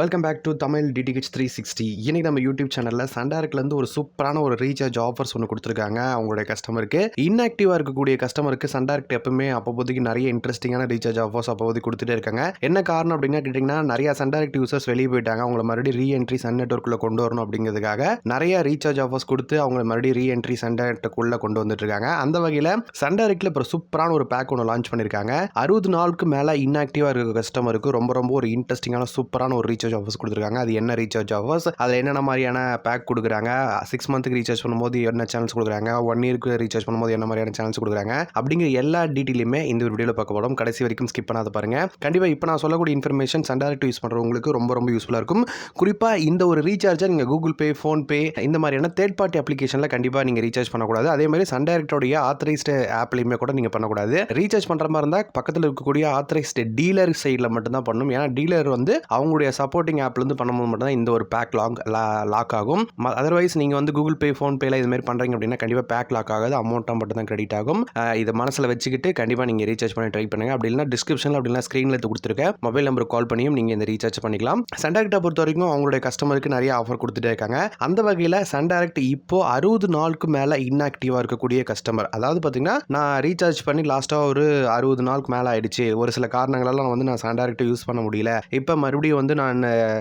Welcome back to Tamil DTH three sixty இன்னைக்கு நம்ம YouTube சேனலில் சண்டாருக்குலேருந்து ஒரு சூப்பரான ஒரு ரீசார்ஜ் ஆஃபர்ஸ் ஒன்று கொடுத்துருக்காங்க அவங்களுடைய கஸ்டமருக்கு இன்ஆக்டிவாக இருக்கக்கூடிய கஸ்டமருக்கு சண்டார்க் எப்பவுமே அப்போதைக்கு நிறைய இன்ட்ரெஸ்டிங்கான ரீசார்ஜ் ஆஃபர்ஸ் அப்போதைக்கு கொடுத்துட்டே இருக்காங்க. என்ன காரணம் அப்படின்னா கேட்டிங்கன்னா நிறைய சண்டார்க் யூசர்ஸ் வெளியே போயிட்டாங்க. அவங்கள மறுபடியும் ரீஎன்ட்ரி சன் நெட்ஒர்க்குள்ளே கொண்டு வரணும் அப்படிங்கிறதுக்காக நிறைய ரீசார்ஜ் ஆஃபர்ஸ் கொடுத்து அவங்க மறுபடியும் ரீஎன்ட்ரி சன் நெட்ஒர்க்குள்ளே கொண்டு வந்துட்டு இருக்காங்க. அந்த வகையில் சண்டார்க்கில் இப்போ சூப்பரான ஒரு பேக் ஒன்று லான்ச் பண்ணியிருக்காங்க அறுபது நாளுக்கு மேலே இன்ஆக்டிவாக இருக்க கஸ்டமருக்கு ரொம்ப ரொம்ப ஒரு இன்ட்ரெஸ்டிங்கான சூப்பரான ஒரு ரீசார்ஜ் ஆஃபர்ஸ் கொடுத்துருக்காங்க. அது என்ன ரீசார்ஜ் ஆஃபர்ஸ் அதில் என்னென்ன மாதிரியான பேக் கொடுக்குறாங்க? சிக்ஸ் மந்த்துக்கு ரீசார்ஜ் பண்ணும்போது என்ன சேனல்ஸ் கொடுக்குறாங்க? ஒன் இயருக்கு ரீசார்ஜ் பண்ணும்போது என்ன மாதிரியான சேனல்ஸ் கொடுக்குறாங்க? அப்படிங்கிற எல்லா டீட்டெயிலுமே இந்த ஒரு வீடியோவில் பார்க்க போகிறோம் கடைசி வரைக்கும் ஸ்கிப் பண்ணாத பாருங்க. கண்டிப்பாக இப்போ நான் சொல்லக்கூடிய இன்ஃபர்மேஷன் சண்டாரிட்டு யூஸ் பண்ணுறவங்களுக்கு ரொம்ப ரொம்ப யூஸ்ஃபுல்லாக இருக்கும். குறிப்பாக இந்த ஒரு ரீசார்ஜை நீங்கள் கூகுள் பே ஃபோன்பே இந்த மாதிரியான தேர்ட் பார்ட்டி அப்ளிகேஷனில் கண்டிப்பாக நீங்கள் ரீசார்ஜ் பண்ணக்கூடாது. அதே மாதிரி சன்டைரக்டோடைய ஆத்தரைஸ்டு ஆப்லையுமே கூட நீங்கள் பண்ணக்கூடாது. ரீசார்ஜ் பண்ணுற மாதிரி இருந்தால் பக்கத்தில் இருக்கக்கூடிய ஆத்தரைஸ்டு டீலர் சைடில் மட்டும்தான் பண்ணணும். ஏன்னா டீலர் வந்து அவங்களுடைய சப்போர்ட்டிங் ஆப்லேருந்து பண்ணும்போது மட்டும்தான் இந்த ஒரு பேக் லாக் லாக் ஆகும். அதர்வைஸ் நீங்கள் வந்து கூகுள் பே ஃபோன்பேல இது மாதிரி பண்ணுறீங்க அப்படின்னா கண்டிப்பாக பேக் லாக் ஆகாது. அமௌண்ட்டாக மட்டும் தான் கிரெடிட் ஆகும். இதை மனசில் வச்சுக்கிட்டு கண்டிப்பாக நீங்கள் ரீசார்ஜ் பண்ணி ட்ரை பண்ணுங்கள் அப்படி இல்லைனா டிஸ்கிரிப்ஷனில் அப்படின்னா ஸ்க்ரீனில் எடுத்து கொடுத்துருக்கேன். மொபைல் நம்பருக்கு கால் பண்ணியும் நீங்கள் இந்த ரீசார்ஜ் பண்ணிக்கலாம். சன்டைரக்டை பொறுத்த வரைக்கும் அவங்களுடைய கஸ்டமருக்கு நிறைய ஆஃபர் கொடுத்துட்டே இருக்காங்க. அந்த வகையில் சன்டைரக்ட் இப்போ அறுபது நாளுக்கு மேலே இன்ஆக்டிவாக இருக்கக்கூடிய கஸ்டமர் அதாவது பார்த்தீங்கன்னா நான் ரீசார்ஜ் பண்ணி லாஸ்ட்டாக ஒரு அறுபது நாளுக்கு மேலே ஆயிடுச்சு. ஒரு சில காரணங்களால் வந்து நான் சன்டைரக்ட் யூஸ் பண்ண முடியல. இப்போ மறுபடியும் வந்து நான்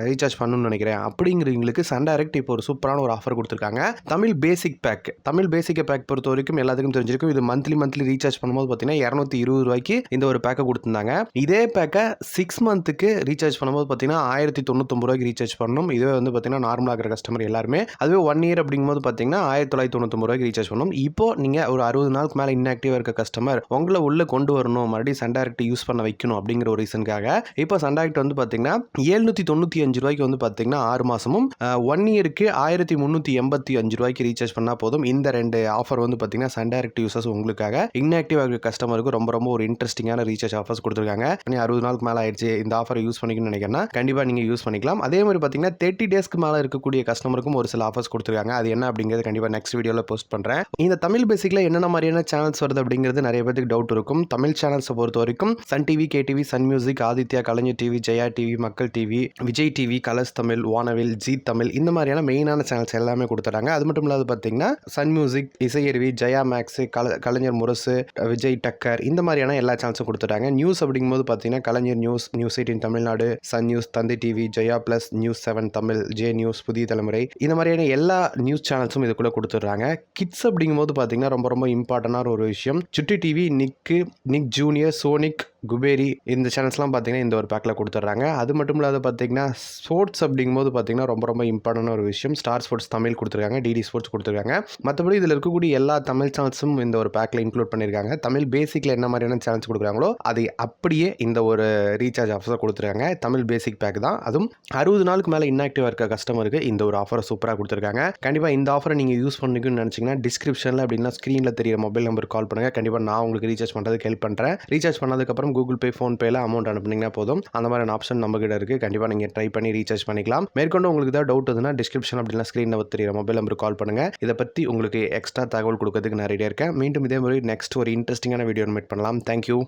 ரீசார்ஜ் பண்ணணும்னு நினைக்கிறேன். அப்படிங்கிறவங்களுக்கு சன் டைரக்ட் இப்போ ஒரு சூப்பரான ஒரு ஆஃபர் கொடுத்துருக்காங்க. Tamil basic pack Tamil basic pack பொறுத்த வரைக்கும் எல்லாத்துக்கும் தெரிஞ்சிருக்கும். இது மந்த்லி மந்த்லி ரீசார்ஜ் பண்ணும்போது பார்த்தீங்கன்னா இரநூத்தி இருபது ரூபாய்க்கு இந்த ஒரு பேக்கை கொடுத்துருந்தாங்க. இதே பேக்கை சிக்ஸ் மந்த்துக்கு ரீசார்ஜ் பண்ணும்போது பார்த்தீங்கன்னா ஆயிரத்தி தொண்ணூத்தொம்பது ரூபாய்க்கு ரீசார்ஜ் பண்ணணும். இதுவே வந்து பார்த்தீங்கன்னா நார்மலாக இருக்கிற கஸ்டமர் எல்லாருமே. அதுவே ஒன் இயர் அப்படிங்கும்போது பார்த்தீங்கன்னா ஆயிரத்தி தொள்ளாயிரத்தி தொண்ணூத்தொம்பது ரூபாய்க்கு ரீசார்ஜ் பண்ணணும். இப்போ நீங்கள் ஒரு அறுபது நாளுக்கு மேலே இன்ஆக்டிவாக இருக்க கஸ்டமர் உங்களை உள்ள கொண்டு வரணும். மறுபடியும் சன் டைரக்ட் யூஸ் பண்ண வைக்கணும் அப்படிங்கிற ஒரு ரீசனுக்காக இப்போ சன் டைரக்ட் வந்து பார்த்தீங்கன்னா எழுநூற்றி தொண்ணூற்றி அஞ்சு ரூபாய்க்கு வந்து பார்த்தீங்கன்னா ஆறு மாதமும் ஒன் இயருக்கு ஆயிரத்தி முந்நூற்றி எண்பத்தி அஞ்சு ரூபாய்க்கு ரீசார்ஜ் பண்ணால் போதும். இந்த ரெண்டு ஆஃபர் வந்து பார்த்தீங்கன்னா சன்டைரக்ட் யூசர்ஸ் உங்களுக்காக இன்ஆக்டிவ் ஆகிற கஸ்டமருக்கு ரொம்ப ரொம்ப ஒரு இன்ட்ரெஸ்டிங்கான ரீசார்ஜ் ஆஃபர்ஸ் கொடுத்துருக்காங்க. நீ அறுபது நாளுக்கு மேலே ஆயிடுச்சு இந்த ஆஃபர் யூஸ் பண்ணிக்கணும்னு நினைக்கிறேன்னா கண்டிப்பாக நீங்கள் யூஸ் பண்ணிக்கலாம். அதே மாதிரி பார்த்தீங்கன்னா தேர்ட்டி டேஸ்க்கு மேலே இருக்கக்கூடிய கஸ்டமருக்கும் ஒரு சில ஆஃபர்ஸ் கொடுத்துருக்காங்க. அது என்ன அப்படிங்கிறது கண்டிப்பாக நெக்ஸ்ட் வீடியோவில் போஸ்ட் பண்ணுறேன் இந்த தமிழ் பேசிக்கில் என்னென்ன மாதிரியான சேனல்ஸ் வருது அப்படிங்கிறது நிறைய பேருக்கு டவுட் இருக்கும். தமிழ் சேனல்ஸை பொறுத்த வரைக்கும் Sun TV K TV Sun music Adithya Kalaignar TV Jaya TV Makkal TV Vijay TV Colors Tamil Vanavil Zee Tamil இந்த மாதிரியான மெயினான சேனல்ஸ் எல்லாமே கொடுத்துட்டாங்க. அது மட்டும் இல்லாத பார்த்தீங்கன்னா Sun music Isaiaruvi Jaya max கல கலைஞர் முரசு விஜய் டக்கர் இந்த மாதிரியான எல்லா சேனல்ஸும் கொடுத்துட்டாங்க. நியூஸ் அப்படிங்கும்போது பார்த்தீங்கன்னா Kalaignar news news eighteen Tamil Nadu Sun news Thanthi TV Jaya plus news seven Tamil J news Puthiya Thalaimurai இந்த மாதிரியான எல்லா நியூஸ் சேனல்ஸும் இதுக்குள்ளே கொடுத்துட்றாங்க. கிட்ஸ் அப்படிங்கும்போது பார்த்தீங்கன்னா ரொம்ப ரொம்ப இம்பார்ட்டண்டான ஒரு விஷயம். சுட்டி டிவி நிக்கு நிக் ஜூனியர் சோனிக் குபேரி இந்த சேனல்ஸ்லாம் பார்த்தீங்கன்னா இந்த ஒரு பேக்கில் கொடுத்துட்றாங்க. அது மட்டும் இல்லாத பார்த்தீங்கன்னா ஸ்போர்ட்ஸ் அப்படிங்கும்போது பார்த்தீங்கன்னா ரொம்ப ரொம்ப இம்பார்ட்டண்டான ஒரு விஷயம். ஸ்டார் ஸ்போர்ட்ஸ் தமிழ் கொடுத்துருக்காங்க டிடி ஸ்போர்ட்ஸ் கொடுத்துருக்காங்க. மற்றபடி இதில் இருக்கக்கூடிய எல்லா தமிழ் சேனல்ஸும் இந்த ஒரு பேக்கில் இன்க்ளூட் பண்ணியிருக்காங்க தமிழ் பேசிக்கில் என்ன மாதிரியான சேனல்ஸ் கொடுக்குறாங்களோ அதை அப்படியே இந்த ஒரு ரீசார்ஜ் ஆஃபர் கொடுத்துருக்காங்க. தமிழ் பேசிக் பேக் தான். அதுவும் அறுபது நாளுக்கு மேலே இன்ஆக்டிவாக இருக்க கஸ்டமருக்கு இந்த ஒரு ஆஃபரை சூப்பராக கொடுத்துருக்காங்க. கண்டிப்பாக இந்த ஆஃபரை நீங்கள் யூஸ் பண்ணிக்கணும்னு நினச்சிங்கன்னா டிஸ்கிரிப்ஷனில் அப்படின்னா ஸ்க்ரீனில் தெரியிற மொபைல் நம்பர் கால் பண்ணுங்கள் கண்டிப்பாக நான் உங்களுக்கு ரீசார்ஜ் பண்ணுறதுக்கு ஹெல்ப் பண்ணுறேன் ரீசார்ஜ் பண்ணதுக்கப்புறம் கூகுள் பே ஃபோன்பேல அமௌண்ட் அனுப்புனீங்கன்னா போதும். அந்த மாதிரியான ஆப்ஷன் நம்ம கிட்ட இருக்குது கண்டிப்பாக நீங்கள் ட்ரை பண்ணி ரீசார்ஜ் பண்ணிக்கலாம். மேற்கொண்டு உங்களுக்கு ஏதாவது டவுட் இருந்தால் டிஸ்கிரிப்ஷன் அப்படின்னா ஸ்க்ரீனில் தெரியுற மொபைல் நம்பருக்கு கால் பண்ணுங்கள் இதை பற்றி உங்களுக்கு எக்ஸ்ட்ரா தகவல் கொடுக்கறதுக்கு நான் ரெடியாக இருக்கேன். மீண்டும் இதே மாதிரி நெக்ஸ்ட் ஒரு இன்ட்ரெஸ்டிங்கான வீடியோ மீட் பண்ணலாம். தேங்க்யூ